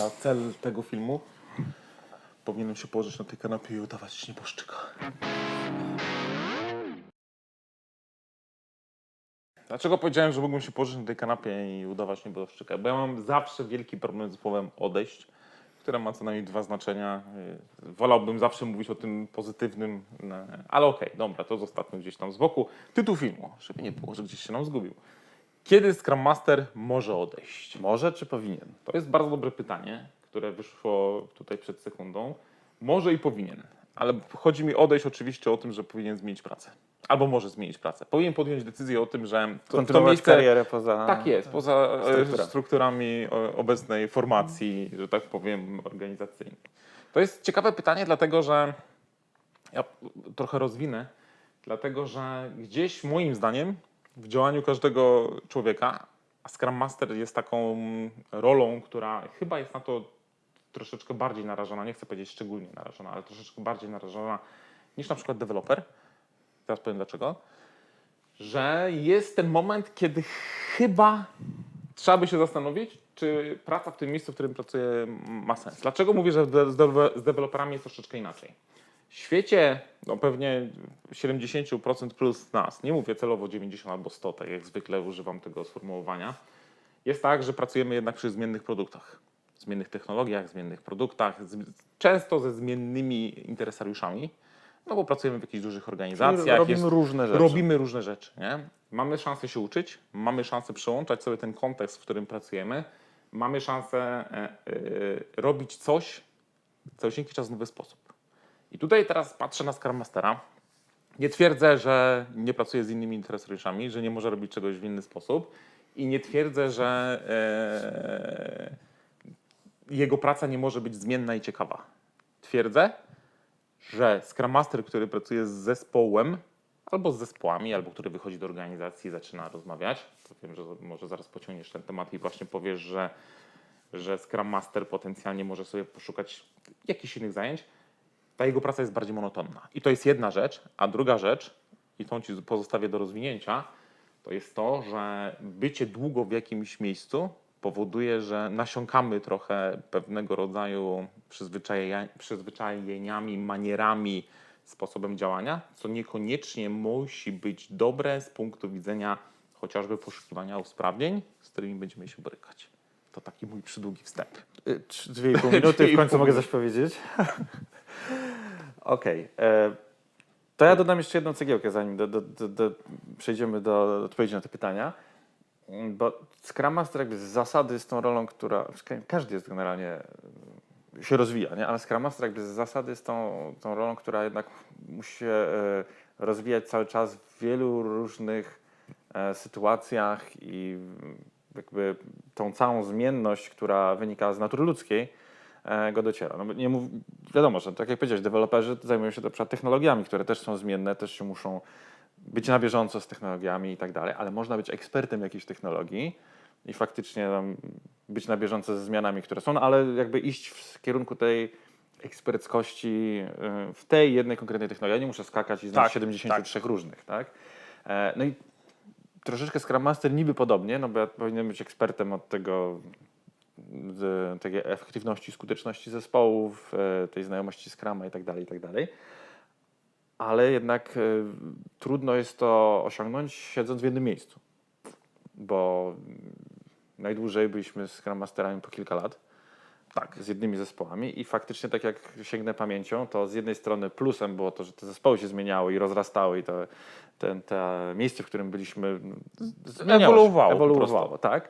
na cel tego filmu powinienem się położyć na tej kanapie i udawać nieboszczyka. Dlaczego powiedziałem, że mógłbym się położyć na tej kanapie i udawać nieboszczyka? Bo ja mam zawsze wielki problem z słowem odejść, które ma co najmniej dwa znaczenia. Yy, Wolałbym zawsze mówić o tym pozytywnym, ale okej, dobra, to zostawmy gdzieś tam z boku. Tytuł filmu, żeby nie było, że gdzieś się nam zgubił. Kiedy Scrum Master może odejść? Może czy powinien? To jest bardzo dobre pytanie, które wyszło tutaj przed sekundą. Może i powinien, ale chodzi mi odejść oczywiście o tym, że powinien zmienić pracę. Albo może zmienić pracę. Powinien podjąć decyzję o tym, że to, to miejsce... karierę poza... Tak jest, poza e, struktura. strukturami o- obecnej formacji, że tak powiem, organizacyjnej. To jest ciekawe pytanie, dlatego że ja trochę rozwinę, dlatego że gdzieś moim zdaniem w działaniu każdego człowieka, a Scrum Master jest taką rolą, która chyba jest na to troszeczkę bardziej narażona, nie chcę powiedzieć szczególnie narażona, ale troszeczkę bardziej narażona niż na przykład deweloper. Teraz powiem dlaczego że jest ten moment, kiedy chyba trzeba by się zastanowić, czy praca w tym miejscu, w którym pracuję, ma sens. Dlaczego mówię, że z deweloperami jest troszeczkę inaczej? W świecie no pewnie 70% plus nas, nie mówię celowo 90 albo 100, tak jak zwykle używam tego sformułowania, jest tak, że pracujemy jednak przy zmiennych produktach, zmiennych technologiach, zmiennych produktach, z, często ze zmiennymi interesariuszami, no bo pracujemy w jakichś dużych organizacjach. robimy jest- różne rzeczy. Robimy różne rzeczy, nie? Mamy szansę się uczyć, mamy szansę przełączać sobie ten kontekst, w którym pracujemy, mamy szansę e, e, robić coś dzięki czas w nowy sposób. I tutaj teraz patrzę na Scrum Mastera. Nie twierdzę, że nie pracuje z innymi interesariuszami, że nie może robić czegoś w inny sposób i nie twierdzę, że e, jego praca nie może być zmienna i ciekawa. Twierdzę, że Scrum Master, który pracuje z zespołem, albo z zespołami, albo który wychodzi do organizacji i zaczyna rozmawiać, to wiem, że może zaraz pociągniesz ten temat i właśnie powiesz, że, że Scrum Master potencjalnie może sobie poszukać jakichś innych zajęć, ta jego praca jest bardziej monotonna. I to jest jedna rzecz, a druga rzecz, i tą ci pozostawię do rozwinięcia, to jest to, że bycie długo w jakimś miejscu powoduje, że nasiąkamy trochę pewnego rodzaju przyzwyczajeniami, manierami, sposobem działania, co niekoniecznie musi być dobre z punktu widzenia chociażby poszukiwania usprawnień, z którymi będziemy się borykać. To taki mój przydługi wstęp. Y, Dwie i pół minuty i w końcu mogę coś powiedzieć. Okej. e, To ja dodam jeszcze jedną cegiełkę, zanim do, do, do, do, przejdziemy do odpowiedzi na te pytania. Mm, Bo Scrum Master jakby z zasady jest tą rolą, która... Każdy jest generalnie e, się rozwija, nie? ale Scrum Master jakby z zasady jest tą, tą rolą, która jednak musi się e, rozwijać cały czas w wielu różnych e, sytuacjach i jakby tą całą zmienność, która wynika z natury ludzkiej, go dociera. No, nie mów, wiadomo, że tak jak powiedziałeś, deweloperzy zajmują się na przykład technologiami, które też są zmienne, też się muszą być na bieżąco z technologiami i tak dalej, ale można być ekspertem jakiejś technologii i faktycznie być na bieżąco ze zmianami, które są, no, ale jakby iść w kierunku tej eksperckości y, w tej jednej konkretnej technologii. Ja nie muszę skakać i znać Tak, 73 różnych, tak? E, No i troszeczkę Scrum Master niby podobnie, no bo ja powinien być ekspertem od tego tej efektywności, skuteczności zespołów, e, tej znajomości Scruma i tak dalej, i tak dalej. Ale jednak e, trudno jest to osiągnąć siedząc w jednym miejscu, bo najdłużej byliśmy Scrum Masterami po kilka lat. Tak, z jednymi zespołami i faktycznie tak jak sięgnę pamięcią, to z jednej strony plusem było to, że te zespoły się zmieniały i rozrastały i to, ten, te miejsce, w którym byliśmy zmieniało Ewoluowało ewoluowało tak.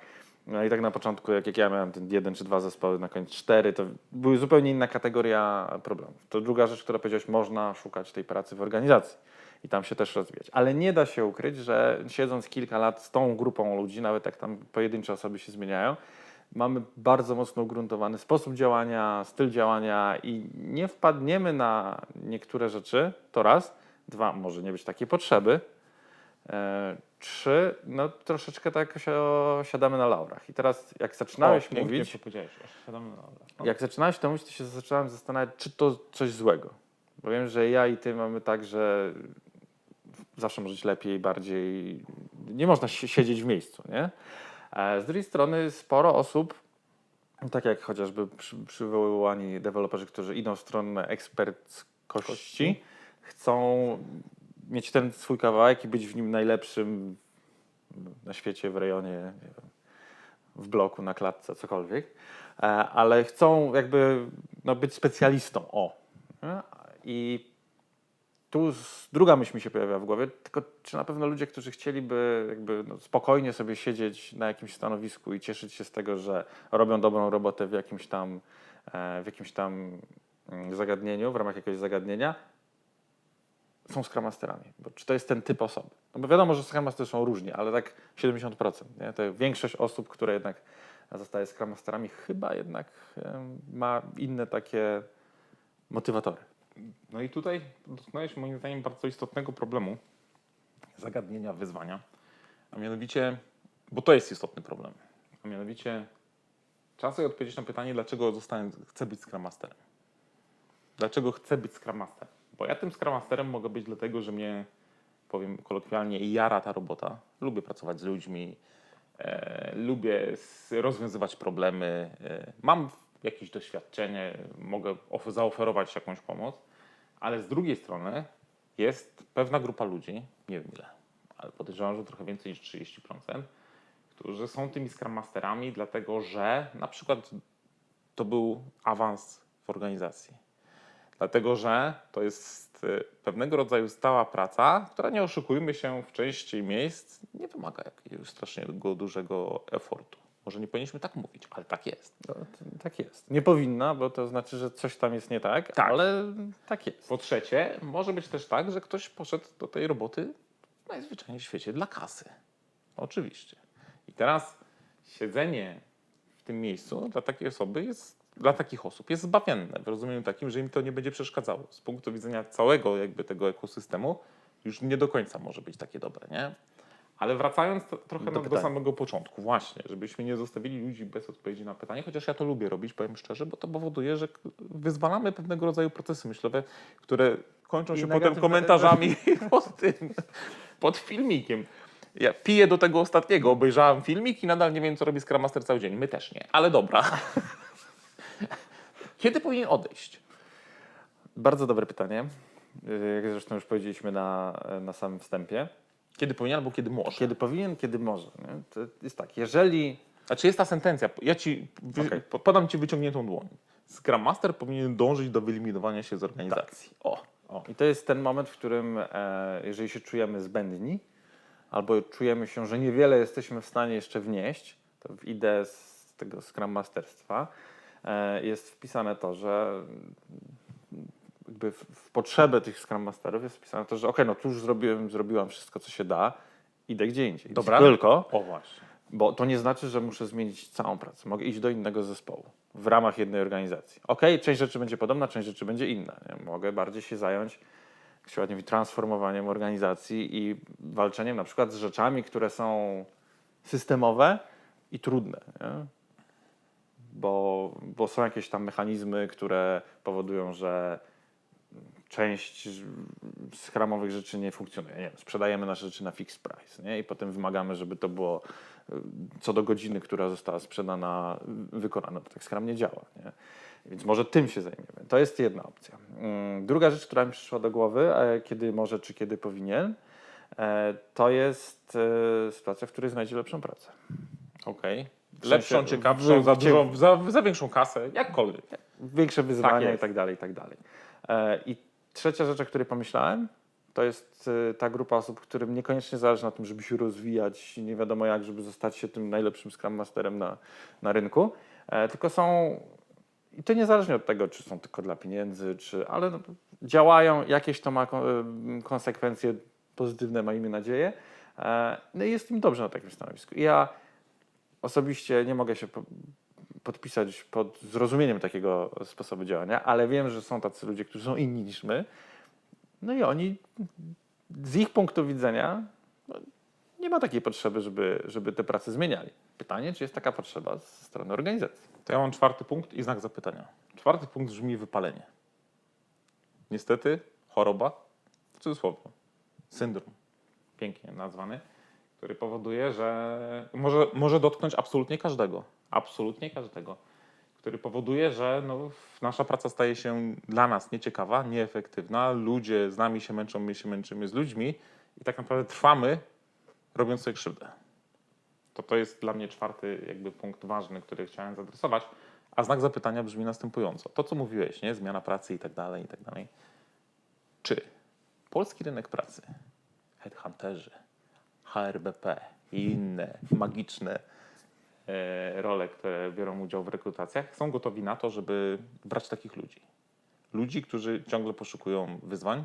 No i tak na początku, jak, jak ja miałem ten jeden czy dwa zespoły, na koniec cztery, to były zupełnie inna kategoria problemów. To druga rzecz, która powiedziałeś, można szukać tej pracy w organizacji i tam się też rozwijać. Ale nie da się ukryć, że siedząc kilka lat z tą grupą ludzi, nawet jak tam pojedyncze osoby się zmieniają, mamy bardzo mocno ugruntowany sposób działania, styl działania i nie wpadniemy na niektóre rzeczy, to raz. Dwa, może nie być takiej potrzeby. E, trzy, no troszeczkę tak się siadamy na laurach. I teraz jak zaczynałeś O, mówić, powiedziałeś. Siadamy na. No. jak zaczynałeś to mówić, to się zaczynałem zastanawiać, czy to coś złego. Bo wiem, że ja i ty mamy tak, że zawsze może być lepiej, bardziej. Nie można si- siedzieć w miejscu, nie? E, Z drugiej strony sporo osób Tak jak chociażby przy, przywoływani deweloperzy, którzy idą w stronę eksperckości, chcą mieć ten swój kawałek i być w nim najlepszym na świecie, w rejonie, w bloku, na klatce, cokolwiek, E, ale chcą jakby no, być specjalistą. O. Nie? I tu druga myśl mi się pojawia w głowie, tylko czy na pewno ludzie, którzy chcieliby jakby no, spokojnie sobie siedzieć na jakimś stanowisku i cieszyć się z tego, że robią dobrą robotę w jakimś tam, e, w jakimś tam mm, zagadnieniu, w ramach jakiegoś zagadnienia, są Scrum Masterami. Bo czy to jest ten typ osoby? No bo wiadomo, że Scrum Mastery są różni, ale tak 70%. Nie? To większość osób, które jednak zostaje Scrum Masterami, chyba jednak ma inne takie motywatory. No i tutaj dotknąłeś moim zdaniem bardzo istotnego problemu, zagadnienia, wyzwania, a mianowicie, bo to jest istotny problem, a mianowicie trzeba sobie odpowiedzieć na pytanie, dlaczego zostałem, chcę być Scrum Masterem. Dlaczego chcę być Scrum Masterem? Bo ja tym Scrum Masterem mogę być dlatego, że mnie, powiem kolokwialnie, jara ta robota. Lubię pracować z ludźmi, e, lubię rozwiązywać problemy, e, mam jakieś doświadczenie, mogę of- zaoferować jakąś pomoc, ale z drugiej strony jest pewna grupa ludzi, nie wiem ile, ale podejrzewam, że trochę więcej niż 30%, którzy są tymi Scrum Masterami, dlatego że na przykład to był awans w organizacji. Dlatego, że to jest y, pewnego rodzaju stała praca, która nie oszukujmy się w części miejsc nie wymaga jakiegoś strasznego dużego efortu. Może nie powinniśmy tak mówić, ale tak jest. No, tak jest. Nie powinna, bo to znaczy, że coś tam jest nie tak, Tak. ale tak jest. Po trzecie, może być też tak, że ktoś poszedł do tej roboty najzwyczajniej w świecie dla kasy. Oczywiście. I teraz siedzenie w tym miejscu dla takiej osoby jest, dla takich osób jest zbawienne w rozumieniu takim, że im to nie będzie przeszkadzało. Z punktu widzenia całego jakby tego ekosystemu już nie do końca może być takie dobre, nie? Ale wracając to, trochę Do do, samego początku, właśnie, żebyśmy nie zostawili ludzi bez odpowiedzi na pytanie, chociaż ja to lubię robić, powiem szczerze, bo to powoduje, że wyzwalamy pewnego rodzaju procesy myślowe, które kończą I się potem komentarzami pod tym, pod filmikiem. Ja piję do tego ostatniego, obejrzałem filmik i nadal nie wiem, co robi Scrum Master cały dzień. My też nie, ale dobra. Kiedy powinien odejść? Bardzo dobre pytanie. Yy, Jak zresztą już powiedzieliśmy na, na samym wstępie. Kiedy powinien albo kiedy może? Kiedy powinien, kiedy może. Nie? To jest tak, jeżeli Znaczy jest ta sentencja, ja ci po- podam ci wyciągniętą dłoń. Scrum Master powinien dążyć do wyeliminowania się z organizacji. O, o. I to jest ten moment, w którym, e, jeżeli się czujemy zbędni, albo czujemy się, że niewiele jesteśmy w stanie jeszcze wnieść, to w ideę z tego Scrum Masterstwa jest wpisane to, że jakby w, potrzebę tych Scrum Masterów jest wpisane to, że okej, no tu już zrobiłem, zrobiłam wszystko, co się da, idę gdzie indziej. Dobra. Tylko, O właśnie. bo to nie znaczy, że muszę zmienić całą pracę. Mogę iść do innego zespołu w ramach jednej organizacji. Okej, część rzeczy będzie podobna, część rzeczy będzie inna. Nie? Mogę bardziej się zająć jak się ładnie mówi, transformowaniem organizacji i walczeniem na przykład z rzeczami, które są systemowe i trudne. Nie? Bo, bo są jakieś tam mechanizmy, które powodują, że część skramowych rzeczy nie funkcjonuje. Nie wiem, sprzedajemy nasze rzeczy na fixed price nie? i potem wymagamy, żeby to było y, co do godziny, która została sprzedana, wykonana. To tak skram nie działa. Nie? Więc może tym się zajmiemy. To jest jedna opcja. Mm, Druga rzecz, która mi przyszła do głowy, e, kiedy może czy kiedy powinien, e, to jest e, sytuacja, w której znajdzie lepszą pracę. Okej. W Lepszą, ciekawszą, za, dużą, za, za większą kasę, jakkolwiek. Większe wyzwania jest. i tak dalej, i tak dalej. E, I trzecia rzecz, o której pomyślałem, to jest e, ta grupa osób, którym niekoniecznie zależy na tym, żeby się rozwijać, nie wiadomo jak, żeby zostać się tym najlepszym Scrum Masterem na, na rynku, e, tylko są, i to niezależnie od tego, czy są tylko dla pieniędzy, czy, ale no, działają, jakieś to ma ko- konsekwencje pozytywne, miejmy nadzieję, no i jest im dobrze na takim stanowisku. Ja osobiście nie mogę się po, podpisać pod zrozumieniem takiego sposobu działania, ale wiem, że są tacy ludzie, którzy są inni niż my. No i oni z ich punktu widzenia no, nie ma takiej potrzeby, żeby, żeby te prace zmieniali. Pytanie, czy jest taka potrzeba ze strony organizacji. To ja mam czwarty punkt i znak zapytania. Czwarty punkt brzmi wypalenie. Niestety choroba, w cudzysłowie, syndrom, pięknie nazwany, który powoduje, że może, może dotknąć absolutnie każdego. Absolutnie każdego. który powoduje, że no, nasza praca staje się dla nas nieciekawa, nieefektywna. Ludzie z nami się męczą, my się męczymy z ludźmi i tak naprawdę trwamy, robiąc sobie krzywdę. To to jest dla mnie czwarty jakby punkt ważny, który chciałem zaadresować. A znak zapytania brzmi następująco. To, co mówiłeś, nie? Zmiana pracy i tak dalej, i tak dalej. Czy polski rynek pracy, headhunterzy, HRBP i inne magiczne e, role, które biorą udział w rekrutacjach, są gotowi na to, żeby brać takich ludzi. Ludzi, którzy ciągle poszukują wyzwań,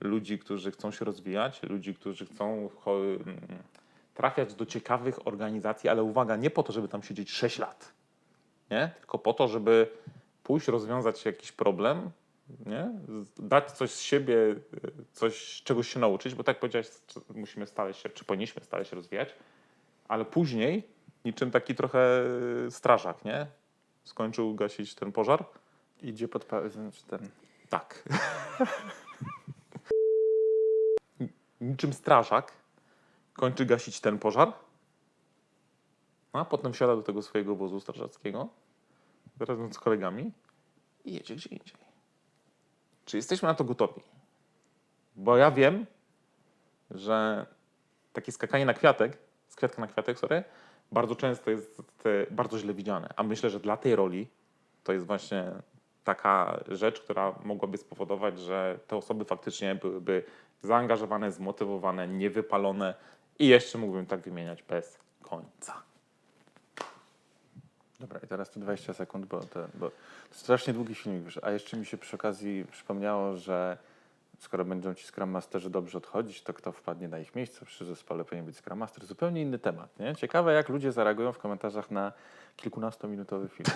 ludzi, którzy chcą się rozwijać, ludzi, którzy chcą mm, trafiać do ciekawych organizacji, ale uwaga, nie po to, żeby tam siedzieć 6 lat, nie? tylko po to, żeby pójść, rozwiązać jakiś problem, nie? Dać coś z siebie, y, coś, czegoś się nauczyć, bo tak powiedziałeś, musimy stale się, czy powinniśmy stale się rozwijać, ale później, niczym taki trochę y, strażak, nie? Skończył gasić ten pożar, Idzie podpalić, znaczy ten... tak. Niczym strażak kończy gasić ten pożar, a potem wsiada do tego swojego wozu strażackiego razem z kolegami i jedzie gdzie indziej. Czy jesteśmy na to gotowi? Bo ja wiem, że takie skakanie na kwiatek, z kwiatka na kwiatek, sorry, bardzo często jest bardzo źle widziane. A myślę, że dla tej roli to jest właśnie taka rzecz, która mogłaby spowodować, że te osoby faktycznie byłyby zaangażowane, zmotywowane, niewypalone i jeszcze mógłbym tak wymieniać bez końca. Dobra, i teraz to 20 sekund, bo, te, bo to strasznie długi filmik wyszedł. A jeszcze mi się przy okazji przypomniało, że skoro będą ci Scrum Masterzy dobrze odchodzić, to kto wpadnie na ich miejsce przy zespole powinien być Scrum Master. Zupełnie inny temat, nie? Ciekawe, jak ludzie zareagują w komentarzach na kilkunastominutowy film.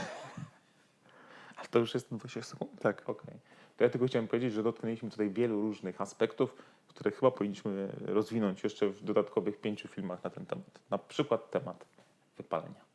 Ale to już jest 20 sekund? Tak. Okej. To ja tylko chciałem powiedzieć, że dotknęliśmy tutaj wielu różnych aspektów, które chyba powinniśmy rozwinąć jeszcze w dodatkowych pięciu filmach na ten temat. Na przykład temat wypalenia.